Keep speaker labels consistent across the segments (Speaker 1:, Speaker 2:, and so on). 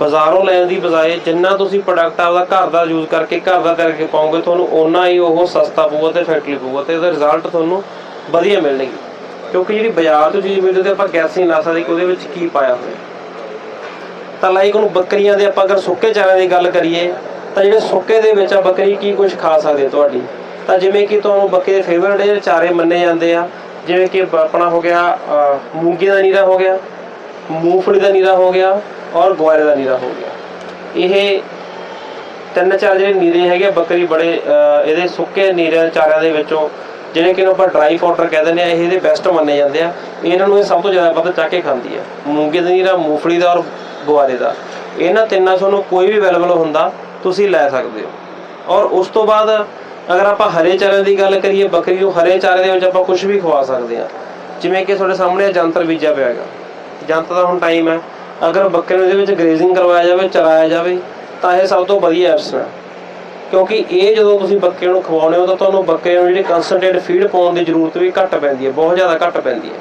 Speaker 1: ਬਾਜ਼ਾਰੋਂ ਲੈਣ ਦੀ ਬਜਾਏ ਜਿੰਨਾ ਤੁਸੀਂ ਪ੍ਰੋਡਕਟ ਆਪਦਾ ਘਰ ਦਾ ਯੂਜ਼ ਕਰਕੇ ਘਰ ਦਾ ਕਰਕੇ ਪਾਓਗੇ, ਤੁਹਾਨੂੰ ਓਨਾ ਹੀ ਉਹ ਸਸਤਾ ਪਊਗਾ ਤੇ ਫੈਕਟਰੀ ਪਊਗਾ ਤੇ ਇਹਦਾ ਰਿਜ਼ਲਟ ਤੁਹਾਨੂੰ ਵਧੀਆ ਮਿਲਣਗੇ। ਕਿਉਂਕਿ ਜਿਹੜੀ ਬਾਜ਼ਾਰ ਤੋਂ ਚੀਜ਼ ਮਿਲਦੀ ਤੇ ਆਪਾਂ ਗੈਸ ਨਹੀਂ ਲਾ ਸਕਦੇ ਕਿ ਉਹਦੇ ਵਿੱਚ ਕੀ ਪਾਇਆ ਹੋਇਆ। ਤਾਂ ਲਾਈਕ ਉਹਨੂੰ ਬੱਕਰੀਆਂ ਦੇ ਆਪਾਂ ਅਗਰ ਸੁੱਕੇ ਚਾਰਿਆਂ ਦੀ ਗੱਲ ਕਰੀਏ, ਤਾਂ ਜਿਹੜੇ ਸੁੱਕੇ ਦੇ ਵਿੱਚ ਆ ਬੱਕਰੀ ਕੀ ਕੁਝ ਖਾ ਸਕਦੇ ਤੁਹਾਡੀ? ਤਾਂ ਜਿਵੇਂ ਕਿ ਤੁਹਾਨੂੰ ਬੱਕਰੀ ਦੇ ਫੇਵਰਟ ਜਿਹੜੇ ਚਾਰੇ ਮੰਨੇ ਜਾਂਦੇ ਆ, ਜਿਵੇਂ ਕਿ ਆਪਣਾ ਹੋ ਗਿਆ ਮੂੰਗੀ ਦਾ ਨੀਰਾ ਹੋ ਗਿਆ, ਮੂੰਗਫਲੀ ਦਾ ਨੀਰਾ ਹੋ ਗਿਆ ਔਰ ਗਵਾਰੇ ਦਾ ਨੀਰਾ ਹੋ ਗਿਆ। ਇਹ ਤਿੰਨ ਚਾਰ ਜਿਹੜੇ ਨੀਰੇ ਹੈਗੇ ਆ, ਬੱਕਰੀ ਬੜੇ ਇਹਦੇ ਸੁੱਕੇ ਨੀਰਿਆਂ ਚਾਰਿਆਂ ਦੇ ਵਿੱਚੋਂ ਜਿਹੜੇ ਕਿ ਇਹਨੂੰ ਆਪਾਂ ਡਰਾਈ ਪਾਊਡਰ ਕਹਿ ਦਿੰਦੇ ਆ ਇਹ ਇਹਦੇ ਬੈਸਟ ਮੰਨੇ ਜਾਂਦੇ ਆ। ਇਹਨਾਂ ਨੂੰ ਇਹ ਸਭ ਤੋਂ ਜ਼ਿਆਦਾ ਵੱਧ ਚੱਕ ਕੇ ਖਾਂਦੀ ਆ। ਮੂੰਗੇ ਦਾ ਨੀਰਾ ਮੂੰਗਫਲੀ ਦਾ ਔਰ ਗੁਆਰੇ ਦਾ। ਇਹਨਾਂ ਤਿੰਨਾਂ ਚੋਂ ਨੂੰ ਕੋਈ ਵੀ ਅਵੇਲੇਬਲ ਹੁੰਦਾ ਤੁਸੀਂ ਲੈ ਸਕਦੇ ਹੋ। ਔਰ ਉਸ ਤੋਂ ਬਾਅਦ ਅਗਰ ਆਪਾਂ ਹਰੇ ਚਾਰੇ ਦੀ ਗੱਲ ਕਰੀਏ ਬੱਕਰੀ ਨੂੰ ਹਰੇ ਚਾਰੇ ਦੇ ਵਿੱਚ ਆਪਾਂ ਕੁਝ ਵੀ ਖਵਾ ਸਕਦੇ ਆ। ਜਿਵੇਂ ਕਿ ਤੁਹਾਡੇ ਸਾਹਮਣੇ ਜੰਤਰ ਬੀਜਿਆ ਪਿਆ ਹੈਗਾ। ਜੰਤਰ ਦਾ ਹੁਣ ਟਾਈਮ ਹੈ। ਅਗਰ ਬੱਕਰੇ ਨੂੰ ਇਹਦੇ ਵਿੱਚ ਗ੍ਰੇਜ਼ਿੰਗ ਕਰਵਾਇਆ ਜਾਵੇ ਚਰਾਇਆ ਜਾਵੇ ਤਾਂ ਇਹ ਸਭ ਤੋਂ ਵਧੀਆ ਆਪਸ਼ਨ ਹੈ ਕਿਉਂਕਿ ਇਹ ਜਦੋਂ ਤੁਸੀਂ ਬੱਕਰੇ ਨੂੰ ਖਵਾਉਂਦੇ ਹੋ ਤਾਂ ਤੁਹਾਨੂੰ ਬੱਕਰੇ ਨੂੰ ਜਿਹੜੀ ਕਨਸੈਂਟਰੇਟ ਫੀਡ ਪਾਉਣ ਦੀ ਜ਼ਰੂਰਤ ਵੀ ਘੱਟ ਪੈਂਦੀ ਹੈ ਬਹੁਤ ਜ਼ਿਆਦਾ ਘੱਟ ਪੈਂਦੀ ਹੈ।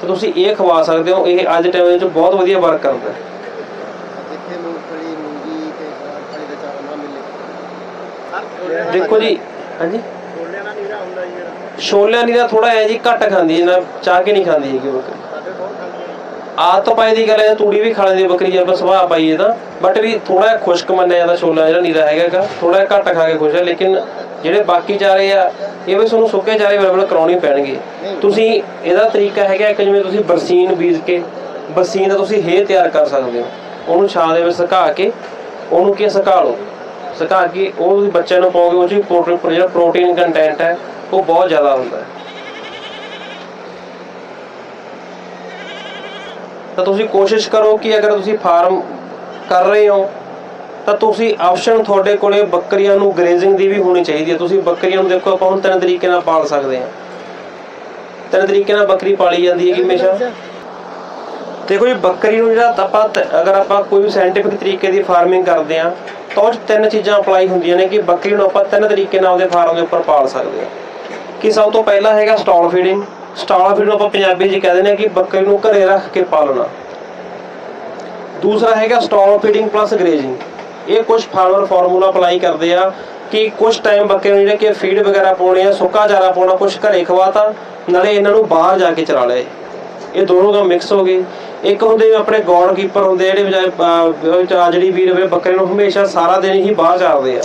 Speaker 1: ਤਾਂ ਤੁਸੀਂ ਇਹ ਖਵਾ ਸਕਦੇ ਹੋ ਇਹ ਅੱਜ ਟਾਈਮ ਵਿੱਚ ਬਹੁਤ ਵਧੀਆ ਵਰਕ ਕਰਦਾ ਹੈ।
Speaker 2: ਨਾ
Speaker 1: ਦੇਖੋ ਜੀ ਹਾਂਜੀ?
Speaker 2: ਛੋਲਿਆਂ ਦਾ ਨੀਰਾ ਹੁੰਦਾ ਜੀ ਜਿਹੜਾ।
Speaker 1: ਛੋਲਿਆਂ ਤਾਂ ਥੋੜਾ ਹੈ ਜੀ ਘੱਟ ਖਾਂਦੀ ਹੈ ਨਾ ਚਾਹ ਕੇ ਨਹੀਂ ਖਾਂਦੀ ਹੈਗੀ ਬੱਕਰੀ ਆਦਤ ਪਾਈ ਦੀ ਗੱਲ ਹੈ, ਤੂੜੀ ਵੀ ਖਾ ਲੈਂਦੀ ਬੱਕਰੀ ਜੇ ਆਪਾਂ ਸੁਭਾਅ ਪਾਈਏ ਤਾਂ ਬਟ ਵੀ ਥੋੜਾ ਜਿਹਾ ਖੁਸ਼ਕ ਮੰਨਿਆ ਜਾਂਦਾ ਛੋਲਾ ਜਿਹੜਾ, ਨੀਰਾ ਹੈਗਾਗਾ ਥੋੜਾ ਜਿਹਾ ਘੱਟ ਖਾ ਕੇ ਖੁਸ਼ ਹੈ, ਲੇਕਿਨ ਜਿਹੜੇ ਬਾਕੀ ਚਾਰੇ ਆ, ਇਹ ਵੀ ਤੁਹਾਨੂੰ ਸੁੱਕੇ ਚਾਰੇ ਅਵੇਲੇਬਲ ਕਰਾਉਣੇ ਪੈਣਗੇ। ਤੁਸੀਂ ਇਹਦਾ ਤਰੀਕਾ ਹੈਗਾ ਕਿ ਜਿਵੇਂ ਤੁਸੀਂ ਬਰਸੀਨ ਬੀਜ ਕੇ, ਬਰਸੀਨ ਦਾ ਤੁਸੀਂ ਹੇ ਤਿਆਰ ਕਰ ਸਕਦੇ ਹੋ। ਉਹਨੂੰ ਛਾਂ ਦੇ ਵਿੱਚ ਸੁਕਾ ਕੇ, ਉਹਨੂੰ ਕੀ ਸੁਕਾ ਲਓ। ਸੁਕਾ ਕੇ ਉਹ ਤੁਸੀਂ ਬੱਚਿਆਂ ਨੂੰ ਪਾਓਗੇ, ਉਹ ਚ ਪ੍ਰੋਟੀਨ ਜਿਹੜਾ ਪ੍ਰੋਟੀਨ ਕੰਟੈਂਟ ਹੈ, ਉਹ ਬਹੁਤ ਜ਼ਿਆਦਾ ਹੁੰਦਾ ਹੈ। ਤਾਂ ਤੁਸੀਂ ਕੋਸ਼ਿਸ਼ ਕਰੋ ਕਿ ਅਗਰ ਤੁਸੀਂ ਫਾਰਮ ਕਰ ਰਹੇ ਹੋ, ਤਾਂ ਤੁਸੀਂ ਆਪਸ਼ਨ ਤੁਹਾਡੇ ਕੋਲੇ ਬੱਕਰੀਆਂ ਨੂੰ ਗ੍ਰੇਜ਼ਿੰਗ ਦੀ ਵੀ ਹੋਣੀ ਚਾਹੀਦੀ ਹੈ। ਤੁਸੀਂ ਬੱਕਰੀਆਂ ਨੂੰ ਦੇਖੋ, ਆਪਾਂ ਹੁਣ ਤਿੰਨ ਤਰੀਕੇ ਨਾਲ ਪਾਲ ਸਕਦੇ ਹਾਂ। ਤਿੰਨ ਤਰੀਕੇ ਨਾਲ ਬੱਕਰੀ ਪਾਲੀ ਜਾਂਦੀ ਹੈ ਕਿ ਹਮੇਸ਼ਾ। ਦੇਖੋ ਜੀ, ਬੱਕਰੀ ਨੂੰ ਜਿਹੜਾ ਆਪਾਂ ਅਗਰ ਆਪਾਂ ਕੋਈ ਵੀ ਸਾਇੰਟਿਫਿਕ ਤਰੀਕੇ ਦੀ ਫਾਰਮਿੰਗ ਕਰਦੇ ਆ ਤਾਂ ਉਹ 'ਚ ਤਿੰਨ ਚੀਜ਼ਾਂ ਅਪਲਾਈ ਹੁੰਦੀਆਂ ਨੇ ਕਿ ਬੱਕਰੀ ਨੂੰ ਆਪਾਂ ਤਿੰਨ ਤਰੀਕੇ ਨਾਲ ਉਹਦੇ ਫਾਰਮ ਦੇ ਉੱਪਰ ਪਾਲ ਸਕਦੇ ਆ ਕਿ ਸਭ ਤੋਂ ਪਹਿਲਾ ਹੈਗਾ ਸਟਾਲ ਫੀਡਿੰਗ ਸਟਾਲ ਫੀਡ ਆਪਾਂ ਪੰਜਾਬੀ 'ਚ ਕਹਿ ਦਿੰਦੇ ਆ ਕਿ ਬੱਕਰੀ ਨੂੰ ਘਰੇ ਰੱਖ ਕੇ ਪਾਲਣਾ। ਦੂਸਰਾ ਹੈਗਾ ਸਟਾਲ ਫੀਡਿੰਗ ਪਲੱਸ ਗ੍ਰੇਜ਼ਿੰਗ। ਇਹ ਕੁਝ ਫਾਰਮਰ ਫਾਰਮੂਲਾ ਅਪਲਾਈ ਕਰਦੇ ਆ ਕਿ ਕੁਝ ਟਾਈਮ ਬੱਕਰੇ ਨੂੰ ਜਿਹੜੇ ਕਿ ਫੀਡ ਵਗੈਰਾ ਪਾਉਣੇ ਆ, ਸੁੱਕਾ ਚਾਰਾ ਪਾਉਣਾ ਕੁਝ ਘਰੇ ਖਵਾਤਾ, ਨਾਲੇ ਇਹਨਾਂ ਨੂੰ ਬਾਹਰ ਜਾ ਕੇ ਚਰਾ ਲਏ। ਇਹ ਦੋਨੋਂ ਕੰਮ ਮਿਕਸ ਹੋ ਗਏ। ਇੱਕ ਹੁੰਦੇ ਆਪਣੇ ਗੋਡ ਕੀਪਰ ਹੁੰਦੇ ਆ ਜਿਹੜੇ ਜਿਹੜੀ ਵੀਰ ਵੇ ਬੱਕਰੇ ਨੂੰ ਹਮੇਸ਼ਾ ਸਾਰਾ ਦਿਨ ਹੀ ਬਾਹਰ ਚਾਰਦੇ ਆ।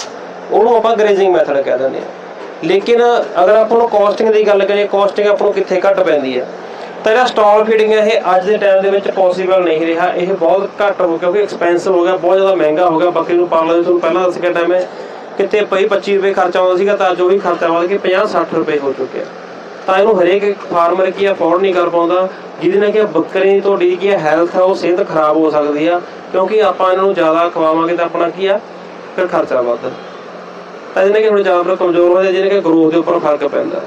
Speaker 1: ਉਹਨੂੰ ਆਪਾਂ ਗ੍ਰੇਜ਼ਿੰਗ ਮੈਥਡ ਕਹਿ ਦਿੰਦੇ ਆ। ਲੇਕਿਨ ਅਗਰ ਆਪਾਂ ਨੂੰ ਕਾਸਟਿੰਗ ਦੀ ਗੱਲ ਕਰੀਏ ਕਾਸਟਿੰਗ ਆਪਾਂ ਨੂੰ ਕਿੱਥੇ ਘੱਟ ਪੈਂਦੀ ਹੈ? ਤਾਂ ਜਿਹੜਾ ਸਟਾਲ ਫੀਡਿੰਗ ਹੈ, ਇਹ ਅੱਜ ਦੇ ਟਾਈਮ ਦੇ ਵਿੱਚ ਪੋਸੀਬਲ ਨਹੀਂ ਰਿਹਾ। ਇਹ ਬਹੁਤ ਘੱਟ ਹੋ ਕਿਉਂਕਿ ਐਕਸਪੈਂਸਿਵ ਹੋ ਗਿਆ, ਬਹੁਤ ਜ਼ਿਆਦਾ ਮਹਿੰਗਾ ਹੋ ਗਿਆ। ਬੱਕਰੀ ਨੂੰ ਪਾਲਣ ਦੇ ਤੁਹਾਨੂੰ ਪਹਿਲਾਂ ਦੱਸ ਕੇ ਟਾਈਮ ਹੈ, ਕਿਤੇ ਪਈ 25 ਰੁਪਏ ਖਰਚਾ ਆਉਂਦਾ ਸੀਗਾ, ਤਾਂ ਅੱਜ ਉਹ ਵੀ ਖਰਚਾ ਵੱਧ ਕੇ 50 60 ਰੁਪਏ ਹੋ ਚੁੱਕਿਆ। ਤਾਂ ਇਹਨੂੰ ਹਰੇਕ ਫਾਰਮਰ ਕੀ ਅਫੋਰਡ ਨਹੀਂ ਕਰ ਪਾਉਂਦਾ। ਜਿਹਦੇ ਨਾਲ ਕਿ ਬੱਕਰੀ ਤੁਹਾਡੀ ਕੀ ਹੈਲਥ ਆ, ਉਹ ਸਿਹਤ ਖਰਾਬ ਹੋ ਸਕਦੀ ਆ। ਕਿਉਂਕਿ ਆਪਾਂ ਇਹਨਾਂ ਨੂੰ ਜ਼ਿਆਦਾ ਖਵਾਵਾਂਗੇ ਤਾਂ ਆਪਣਾ ਕੀ ਆ, ਫਿਰ ਖਰਚਾ ਵੱਧ। ਤਾਂ ਜਿਹਨੇ ਕਿ ਹੁਣ ਜਾਨਵਰ ਕਮਜ਼ੋਰ ਹੋ ਜਾਂਦੇ ਜਿਹਨੇ ਕਿ ਗਰੋਥ ਦੇ ਉੱਪਰ ਫ਼ਰਕ ਪੈਂਦਾ।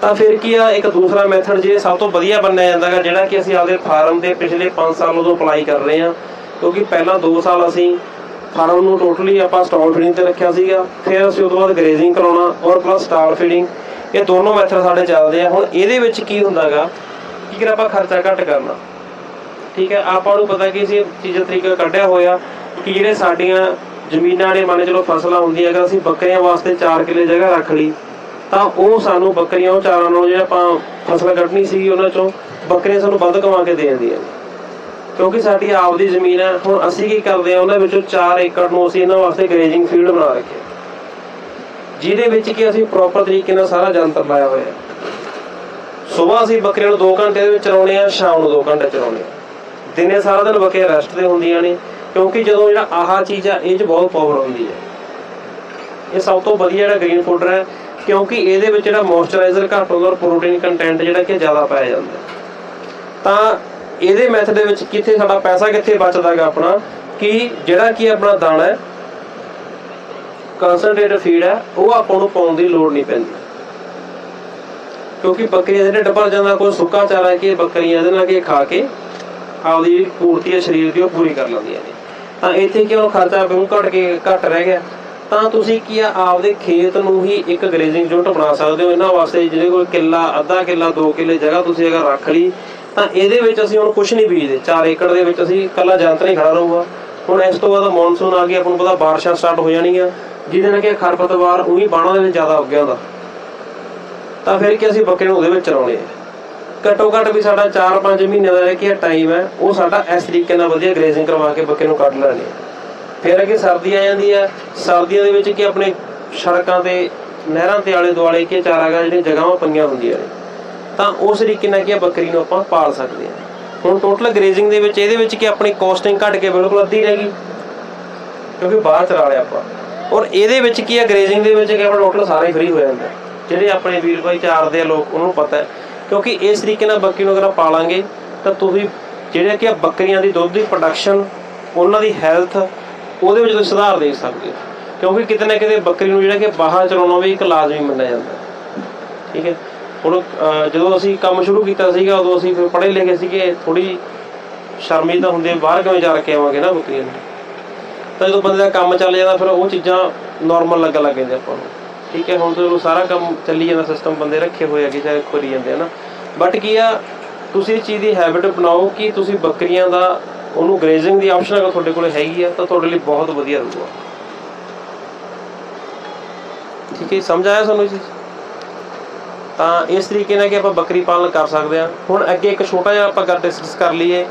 Speaker 1: ਤਾਂ ਫਿਰ ਕੀ ਆ, ਇੱਕ ਦੂਸਰਾ ਮੈਥਡ ਜੇ ਸਭ ਤੋਂ ਵਧੀਆ ਮੰਨਿਆ ਜਾਂਦਾ ਹੈ ਜਿਹੜਾ ਕਿ ਅਸੀਂ ਆਪਦੇ ਫਾਰਮ ਦੇ ਪਿਛਲੇ 5 ਸਾਲ ਤੋਂ ਅਪਲਾਈ ਕਰ ਰਹੇ ਹਾਂ। ਕਿਉਂਕਿ ਪਹਿਲਾਂ 2 ਸਾਲ ਅਸੀਂ ਫਾਰਮ ਨੂੰ ਟੋਟਲੀ ਆਪਾਂ ਸਟਾਲ ਫੀਡਿੰਗ ਤੇ ਰੱਖਿਆ ਸੀਗਾ। ਫਿਰ ਅਸੀਂ ਉਸ ਤੋਂ ਬਾਅਦ ਗ੍ਰੇਜ਼ਿੰਗ ਕਰਾਉਣਾ ਔਰ ਪਲੱਸ ਸਟਾਲ ਫੀਡਿੰਗ ਇਹ ਦੋਨੋਂ ਮੈਥਡ ਸਾਡੇ ਚੱਲਦੇ ਆ। ਹੁਣ ਇਹਦੇ ਵਿੱਚ ਕੀ ਹੁੰਦਾਗਾ, ਕਿ ਕਰ ਆਪਾਂ ਖਰਚਾ ਘੱਟ ਕਰਨਾ। ਠੀਕ ਹੈ, ਆਪਾਂ ਨੂੰ ਪਤਾ ਕਿ ਅਸੀਂ ਚੀਜ਼ਾਂ ਤਰੀਕਾ ਕੱਢਿਆ ਹੋਇਆ ਕਿ ਜਿਹੜੇ ਸਾਡੀਆਂ ਜ਼ਮੀਨਾਂ ਨੇ ਮੰਨ ਚਲੋ ਫਸਲਾਂ ਹੁੰਦੀਆਂ ਅਗਰ ਅਸੀਂ ਬੱਕਰੀਆਂ ਵਾਸਤੇ 4 ਕਿੱਲੇ ਜਗ੍ਹਾ ਰੱਖ ਲਈ, ਤਾਂ ਉਹ ਸਾਨੂੰ ਬੱਕਰੀਆਂ, ਉਹ ਚਾਰਾਂ ਨੂੰ ਜਿਹੜਾ ਆਪਾਂ ਫਸਲ ਕੱਢਣੀ ਸੀ ਉਹਨਾਂ ਚੋਂ, ਬੱਕਰੀਆਂ ਸਾਨੂੰ ਵੱਧ ਕਮਾ ਕੇ ਦੇ ਦਿੰਦੀਆਂ ਕਿਉਂਕਿ ਸਾਡੀ ਆਪਦੀ ਜ਼ਮੀਨ ਹੈ, ਹੁਣ ਅਸੀਂ ਕੀ ਕਰਦੇ ਆ ਉਹਨਾਂ ਵਿੱਚੋਂ 4 ਏਕੜ ਨੂੰ ਅਸੀਂ ਇਹਨਾਂ ਵਾਸਤੇ ਗ੍ਰੇਜ਼ਿੰਗ ਫੀਲਡ ਬਣਾ ਰੱਖਿਆ ਜਿਹਦੇ ਵਿੱਚ ਕਿ ਅਸੀਂ ਪ੍ਰੋਪਰ ਤਰੀਕੇ ਨਾਲ ਸਾਰਾ ਜੰਤਰ ਲਾਇਆ ਹੋਇਆ ਹੈ। ਸਵੇਰ ਅਸੀਂ ਬੱਕਰੀਆਂ ਨੂੰ 2 ਘੰਟੇ ਦੇ ਵਿੱਚ ਚਰਾਉਣੇ ਆ ਸ਼ਾਮ ਨੂੰ 2 ਘੰਟੇ ਚਰਾਉਣੇ ਆ ਦਿਨੇ ਸਾਰਾ ਦਿਨ ਬੱਕਰੀਆਂ ਰੈਸਟ ਤੇ ਹੁੰਦੀਆਂ ਨੇ। ਕਿਉਂਕਿ ਜਦੋਂ ਜਿਹੜਾ ਆਹਾ ਚੀਜ਼ ਆ, ਇਹ 'ਚ ਬਹੁਤ ਪਾਵਰ ਹੁੰਦੀ ਹੈ। ਇਹ ਸਭ ਤੋਂ ਵਧੀਆ ਜਿਹੜਾ ਗ੍ਰੀਨ ਪਾਊਡਰ ਹੈ, ਕਿਉਂਕਿ ਇਹਦੇ ਵਿੱਚ ਜਿਹੜਾ ਮੋਇਸਚਰਾਈਜ਼ਰ ਘੱਟ ਹੁੰਦਾ ਔਰ ਪ੍ਰੋਟੀਨ ਕੰਟੈਂਟ ਜਿਹੜਾ ਕਿ ਜ਼ਿਆਦਾ ਪਾਇਆ ਜਾਂਦਾ ਤਾਂ ਇਹਦੇ ਮੈਥਡ ਦੇ ਵਿੱਚ ਕਿੱਥੇ ਸਾਡਾ ਪੈਸਾ ਕਿੱਥੇ ਬਚਦਾਗਾ ਆਪਣਾ? ਕਿ ਜਿਹੜਾ ਕੀ ਆਪਣਾ ਦਾਣਾ ਹੈ ਕਨਸੈਂਟਰੇਟਡ ਫੀਡ ਹੈ, ਉਹ ਆਪਾਂ ਨੂੰ ਪਾਉਣ ਦੀ ਲੋੜ ਨਹੀਂ ਪੈਂਦੀ। ਕਿਉਂਕਿ ਬੱਕਰੀਆਂ ਦੇ ਢਿੱਡ ਭਰ ਜਾਂਦਾ, ਕੋਈ ਸੁੱਕਾ ਚਾਰਾ ਹੈ ਕਿ ਬੱਕਰੀਆਂ ਇਹਦੇ ਨਾਲ ਕਿ ਖਾ ਕੇ ਆਪਦੀ ਜਿਹੜੀ ਪੂਰਤੀ ਹੈ, ਸਰੀਰ ਦੀ, ਉਹ ਪੂਰੀ ਕਰ ਲੈਂਦੀਆਂ ਨੇ। ਤਾਂ ਇੱਥੇ ਕਿਉਂ ਖਰਚਾ ਬਹੁਤ ਘਟ ਕੇ ਘਟ ਰਹਿ ਗਿਆ? ਤਾਂ ਤੁਸੀਂ ਕੀ ਆ, ਆਪਦੇ ਖੇਤ ਨੂੰ ਹੀ ਇੱਕ ਗ੍ਰੇਜ਼ਿੰਗ ਯੂਨਿਟ ਬਣਾ ਸਕਦੇ ਹੋ? ਇਹਨਾਂ ਵਾਸਤੇ ਜਿਹਦੇ ਕੋਲ ਕਿੱਲਾ, ਅੱਧਾ ਕਿੱਲਾ 2 ਕਿੱਲੇ ਜਗ੍ਹਾ ਤੁਸੀਂ ਅਗਰ ਰੱਖ ਲਈ, ਤਾਂ ਇਹਦੇ ਵਿੱਚ ਅਸੀਂ ਹੁਣ ਕੁਝ ਨਹੀਂ ਬੀਜਦੇ। 4 ਏਕੜ ਦੇ ਵਿੱਚ ਅਸੀਂ ਕੱਲਾ ਜੰਤਰ ਹੀ ਖੜਾ ਰਹੂਗਾ। ਹੁਣ ਇਸ ਤੋਂ ਬਾਅਦ ਮੌਨਸੂਨ ਆ ਗਈ, ਆਪਾਂ ਨੂੰ ਪਤਾ ਬਾਰਿਸ਼ਾਂ ਸਟਾਰਟ ਹੋ ਜਾਣੀਆਂ। ਜਿਹਦੇ ਨਾਲ ਕਿ ਖਰਪਤਵਾਰ ਉਹੀ ਬਾਣਾ ਦੇ ਵਿੱਚ ਜ਼ਿਆਦਾ ਉੱਗਿਆ ਹੁੰਦਾ। ਤਾਂ ਫਿਰ ਕਿ ਅਸੀਂ ਬੱਕਰੇ ਨੂੰ ਉਹਦੇ ਵਿੱਚ ਚਲਾਉਣੇ ਆ? ਘੱਟੋ ਘੱਟ ਵੀ ਸਾਡਾ 4-5 ਮਹੀਨੇ ਦਾ ਜਿਹੜਾ ਕੀ ਟਾਈਮ ਹੈ, ਉਹ ਸਾਡਾ ਇਸ ਤਰੀਕੇ ਨਾਲ ਵਧੀਆ ਗ੍ਰੇਜ਼ਿੰਗ ਕਰਵਾ ਕੇ ਬੱਕਰੇ ਨੂੰ ਕੱਢ ਲੈਣੇ ਫਿਰ ਅੱਗੇ ਸਰਦੀ ਆ ਜਾਂਦੀ ਹੈ ਸਰਦੀਆਂ ਦੇ ਵਿੱਚ ਕੀ ਆਪਣੇ ਸੜਕਾਂ ਤੇ, ਨਹਿਰਾਂ ਤੇ ਆਲੇ ਦੁਆਲੇ ਕੀ ਚਾਰਾਗਾ ਜਿਹੜੀਆਂ ਜਗ੍ਹਾਵਾਂ ਪਈਆਂ ਹੁੰਦੀਆਂ ਨੇ। ਤਾਂ ਉਸ ਤਰੀਕੇ ਨਾਲ ਕੀ ਆ ਬੱਕਰੀ ਨੂੰ ਆਪਾਂ ਪਾਲ ਸਕਦੇ ਹਾਂ। ਹੁਣ ਟੋਟਲ ਗ੍ਰੇਜ਼ਿੰਗ ਦੇ ਵਿੱਚ ਇਹਦੇ ਵਿੱਚ ਕੀ ਆਪਣੀ ਕੋਸਟਿੰਗ ਘਟ ਕੇ ਬਿਲਕੁਲ ਅੱਧੀ ਰਹਿ ਗਈ। ਕਿਉਂਕਿ ਬਾਹਰ ਚਲਾ ਲਿਆ ਆਪਾਂ। ਔਰ ਇਹਦੇ ਵਿੱਚ ਕੀ ਹੈ ਗ੍ਰੇਜ਼ਿੰਗ ਦੇ ਵਿੱਚ ਕੀ ਆਪਣਾ ਟੋਟਲ ਸਾਰਾ ਹੀ ਫ੍ਰੀ ਹੋ ਜਾਂਦਾ। ਜਿਹੜੇ ਆਪਣੇ ਵੀਰ ਭਾਈ ਚਾਰਦੇ ਆ ਲੋਕ, ਉਹਨਾਂ ਨੂੰ ਪਤਾ ਹੈ। ਕਿਉਂਕਿ ਇਸ ਤਰੀਕੇ ਨਾਲ ਬੱਕਰੀ ਨੂੰ ਅਗਰ ਆਪਾਂ ਪਾਲਾਂਗੇ, ਤਾਂ ਤੁਸੀਂ ਜਿਹੜੇ ਕਿ ਬੱਕਰੀਆਂ ਦੀ ਦੁੱਧ ਦੀ ਪ੍ਰੋਡਕਸ਼ਨ ਉਹਨਾਂ ਦੀ ਹੈਲਥ ਉਹਦੇ ਵਿੱਚ ਤੁਸੀਂ ਸੁਧਾਰ ਦੇਖ ਸਕਦੇ ਹੋ। ਕਿਉਂਕਿ ਕਿਤੇ ਨਾ ਕਿਤੇ ਬੱਕਰੀ ਨੂੰ ਜਿਹੜਾ ਕਿ ਬਾਹਰ ਚਲਾਉਣਾ ਵੀ ਇੱਕ ਲਾਜ਼ਮੀ ਮੰਨਿਆ ਜਾਂਦਾ ਠੀਕ ਹੈ? ਹੁਣ ਜਦੋਂ ਅਸੀਂ ਕੰਮ ਸ਼ੁਰੂ ਕੀਤਾ ਸੀਗਾ, ਉਦੋਂ ਅਸੀਂ ਫਿਰ ਪੜ੍ਹੇ ਲਿਖੇ ਸੀਗੇ ਥੋੜੀ ਤਾਂ ਹੁੰਦੀ ਬਾਹਰ ਕਿਵੇਂ ਜਾ ਕੇ ਆਵਾਂਗੇ ਨਾ ਬੱਕਰੀਆਂ ਨੂੰ? ਤਾਂ ਜਦੋਂ ਬੰਦੇ ਦਾ ਕੰਮ ਚੱਲ ਜਾਂਦਾ, ਫਿਰ ਉਹ ਚੀਜ਼ਾਂ ਨਾਰਮਲ ਲੱਗਣ ਲੱਗ ਜਾਂਦੇ ਆਪਾਂ ਨੂੰ। ਠੀਕ ਹੈ, ਹੁਣ ਤਾਂ ਸਾਰਾ ਕੰਮ ਚੱਲੀ ਜਾਂਦਾ ਸਿਸਟਮ ਬੰਦੇ ਰੱਖੇ ਹੋਏ ਹੈਗੇ ਚਾਹੇ ਖੋਰੀ ਜਾਂਦੇ ਆ ਨਾ। ਬਟ ਕੀ ਆ, ਤੁਸੀਂ ਇਸ ਚੀਜ਼ ਦੀ ਹੈਬਿਟ ਬਣਾਓ ਕਿ ਤੁਸੀਂ ਬੱਕਰੀਆਂ ਦਾ, ਉਹਨੂੰ ਗ੍ਰੇਜ਼ਿੰਗ ਦੀ ਆਪਸ਼ਨ ਅਗਰ ਤੁਹਾਡੇ ਕੋਲ ਹੈਗੀ ਆ, ਤਾਂ ਤੁਹਾਡੇ ਲਈ ਬਹੁਤ ਵਧੀਆ ਰਹੂਗਾ। ਠੀਕ ਹੈ ਸਮਝ ਆਇਆ ਤੁਹਾਨੂੰ ਇਹ ਤਾਂ ਇਸ ਤਰੀਕੇ ਨਾਲ ਕਿ ਆਪਾਂ ਬੱਕਰੀ ਪਾਲਣ ਕਰ ਸਕਦੇ ਹਾਂ ਹੁਣ ਅੱਗੇ ਇੱਕ ਛੋਟਾ ਜਿਹਾ ਆਪਾਂ ਗੱਲ ਡਿਸਕਸ ਕਰ ਲਈਏ।